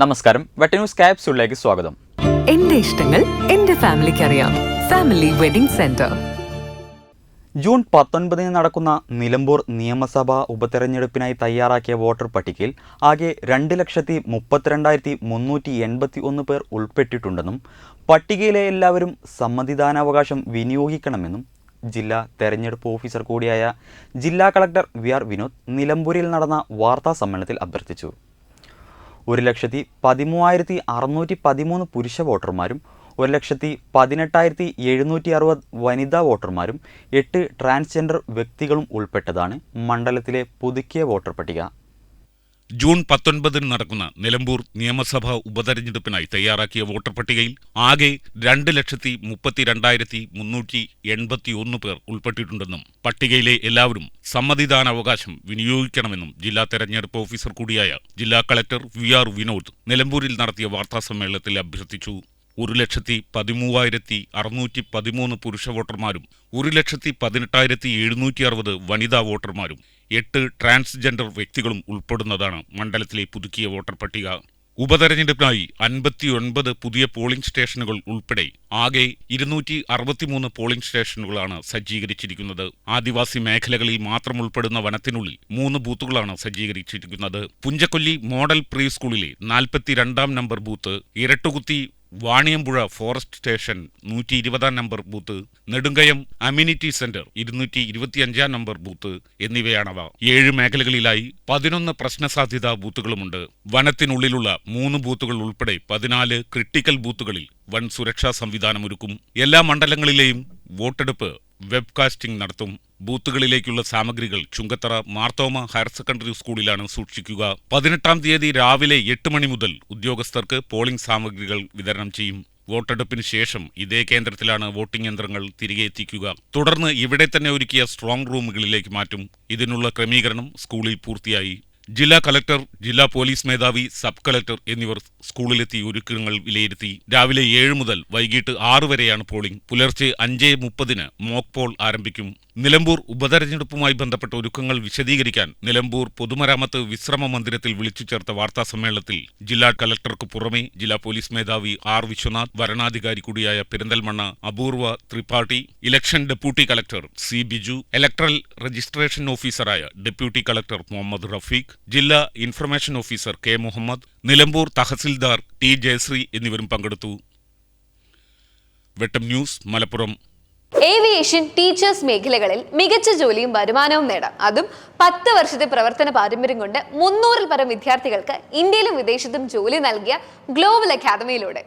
നമസ്കാരം. വെട്ടന്യൂസ് ക്യാപ്സ്യൂളിലേക്ക് സ്വാഗതം. എന്റെ ഇഷ്ടങ്ങൾ എന്റെ ഫാമിലിക്ക് അറിയാം. Family wedding centre. ജൂൺ പത്തൊൻപതിന് നടക്കുന്ന നിലമ്പൂർ നിയമസഭാ ഉപതെരഞ്ഞെടുപ്പിനായി തയ്യാറാക്കിയ വോട്ടർ പട്ടികയിൽ ആകെ രണ്ട് ലക്ഷത്തി മുപ്പത്തിരണ്ടായിരത്തി മുന്നൂറ്റി എൺപത്തി ഒന്ന് പേർ ഉൾപ്പെട്ടിട്ടുണ്ടെന്നും പട്ടികയിലെ എല്ലാവരും സമ്മതിദാനാവകാശം വിനിയോഗിക്കണമെന്നും ജില്ലാ തെരഞ്ഞെടുപ്പ് ഓഫീസർ കൂടിയായ ജില്ലാ കളക്ടർ വി ആർ വിനോദ് നിലമ്പൂരിൽ നടന്ന വാർത്താ സമ്മേളനത്തിൽ അഭ്യർത്ഥിച്ചു. ഒരു ലക്ഷത്തി പതിമൂവായിരത്തി അറുന്നൂറ്റി പതിമൂന്ന് പുരുഷ വോട്ടർമാരും ഒരു ലക്ഷത്തി പതിനെട്ടായിരത്തി എഴുന്നൂറ്റി അറുപത് വനിതാ വോട്ടർമാരും എട്ട് ട്രാൻസ്ജെൻഡർ വ്യക്തികളും ഉൾപ്പെട്ടതാണ് മണ്ഡലത്തിലെ പുതുക്കിയ വോട്ടർ പട്ടിക ജൂൺ പത്തൊൻപതിന് നടക്കുന്ന നിലമ്പൂർ നിയമസഭാ ഉപതെരഞ്ഞെടുപ്പിനായി തയ്യാറാക്കിയ വോട്ടർ പട്ടികയിൽ ആകെ രണ്ട് ലക്ഷത്തി മുപ്പത്തിരണ്ടായിരത്തി മുന്നൂറ്റി എൺപത്തിയൊന്ന് പേർ ഉൾപ്പെട്ടിട്ടുണ്ടെന്നും പട്ടികയിലെ എല്ലാവരും സമ്മതിദാനാവകാശം വിനിയോഗിക്കണമെന്നും ജില്ലാ തെരഞ്ഞെടുപ്പ് ഓഫീസർ കൂടിയായ ജില്ലാ കളക്ടർ വി ആർ വിനോദ് നിലമ്പൂരിൽ നടത്തിയ വാർത്താസമ്മേളനത്തിൽ അഭ്യർത്ഥിച്ചു. ഒരു ലക്ഷത്തി പതിമൂവായിരത്തി അറുന്നൂറ്റി പതിമൂന്ന് പുരുഷ വോട്ടർമാരും ഒരു ലക്ഷത്തി പതിനെട്ടായിരത്തി എഴുന്നൂറ്റി അറുപത് വനിതാ വോട്ടർമാരും എട്ട് ട്രാൻസ്ജെൻഡർ വ്യക്തികളും ഉൾപ്പെടുന്നതാണ് മണ്ഡലത്തിലെ പുതുക്കിയ വോട്ടർ പട്ടിക. ഉപതെരഞ്ഞെടുപ്പിനായി അൻപത്തിയൊൻപത് പുതിയ പോളിംഗ് സ്റ്റേഷനുകൾ ഉൾപ്പെടെ ആകെ ഇരുന്നൂറ്റി അറുപത്തിമൂന്ന് പോളിംഗ് സ്റ്റേഷനുകളാണ് സജ്ജീകരിച്ചിരിക്കുന്നത്. ആദിവാസി മേഖലകളിൽ മാത്രം ഉൾപ്പെടുന്ന വനത്തിനുള്ളിൽ മൂന്ന് ബൂത്തുകളാണ് സജ്ജീകരിച്ചിരിക്കുന്നത്. പുഞ്ചക്കൊല്ലി മോഡൽ പ്രീ സ്കൂളിലെ നാൽപ്പത്തിരണ്ടാം number booth Irattukuthi Vaniyampuzha forest station നൂറ്റി ഇരുപതാം number booth Nedumkayam community centre ഇരുന്നൂറ്റി ഇരുപത്തിയഞ്ചാം നമ്പർ ബൂത്ത് എന്നിവയാണവ. ഏഴ് മേഖലകളിലായി പതിനൊന്ന് പ്രശ്നസാധ്യതാ ബൂത്തുകളുമുണ്ട്. വനത്തിനുള്ളിലുള്ള മൂന്ന് ബൂത്തുകൾ ഉൾപ്പെടെ പതിനാല് ക്രിട്ടിക്കൽ ബൂത്തുകളിൽ വൻ സുരക്ഷാ സംവിധാനമൊരുക്കും. എല്ലാ മണ്ഡലങ്ങളിലെയും വോട്ടെടുപ്പ് വെബ്കാസ്റ്റിംഗ് നടത്തും. ബൂത്തുകളിലേക്കുള്ള സാമഗ്രികൾ ചുങ്കത്തറ മാർത്തോമ ഹയർ സെക്കൻഡറി സ്കൂളിലാണ് സൂക്ഷിക്കുക. പതിനെട്ടാം തീയതി രാവിലെ എട്ട് മണി മുതൽ ഉദ്യോഗസ്ഥർക്ക് പോളിംഗ് സാമഗ്രികൾ വിതരണം ചെയ്യും. വോട്ടെടുപ്പിന് ശേഷം ഇതേ കേന്ദ്രത്തിലാണ് വോട്ടിംഗ് യന്ത്രങ്ങൾ തിരികെ എത്തിക്കുക. തുടർന്ന് ഇവിടെ തന്നെ ഒരുക്കിയ സ്ട്രോങ് റൂമുകളിലേക്ക് മാറ്റും. ഇതിനുള്ള ക്രമീകരണം സ്കൂളിൽ പൂർത്തിയായി. ജില്ലാ കലക്ടർ ജില്ലാ പോലീസ് മേധാവി സബ് കലക്ടർ എന്നിവർ സ്കൂളിലെത്തി ഒരുക്കങ്ങൾ വിലയിരുത്തി. രാവിലെ ഏഴ് മുതൽ വൈകിട്ട് ആറ് വരെയാണ് പോളിംഗ്. പുലർച്ചെ അഞ്ച് മുപ്പതിന് മോക്ക് പോൾ ആരംഭിക്കും. നിലമ്പൂർ ഉപതെരഞ്ഞെടുപ്പുമായി ബന്ധപ്പെട്ട ഒരുക്കങ്ങൾ വിശദീകരിക്കാൻ നിലമ്പൂർ പൊതുമരാമത്ത് വിശ്രമ മന്ദിരത്തിൽ വിളിച്ചു ചേർത്ത വാർത്താ സമ്മേളനത്തിൽ ജില്ലാ കലക്ടർക്ക് പുറമെ ജില്ലാ പോലീസ് മേധാവി ആർ വിശ്വനാഥ് വരണാധികാരി കൂടിയായ Perinthalmanna Apoorva Tripathi election deputy collector C Biju electoral registration ഓഫീസറായ ഡെപ്യൂട്ടി കലക്ടർ മുഹമ്മദ് റഫീഖ് ജില്ലാ information officer K Muhammad Nilambur tahsildar T Jayasree എന്നിവരും പങ്കെടുത്തു. Vettam news Malappuram. Aviation teachers മേഖലകളിൽ മികച്ച ജോലിയും വരുമാനവും നേടാം. അതും പത്ത് വർഷത്തെ പ്രവർത്തന പാരമ്പര്യം കൊണ്ട് മുന്നൂറിൽ പരം വിദ്യാർത്ഥികൾക്ക് ഇന്ത്യയിലും വിദേശത്തും ജോലി നൽകിയ ഗ്ലോബൽ അക്കാദമിയിലൂടെ.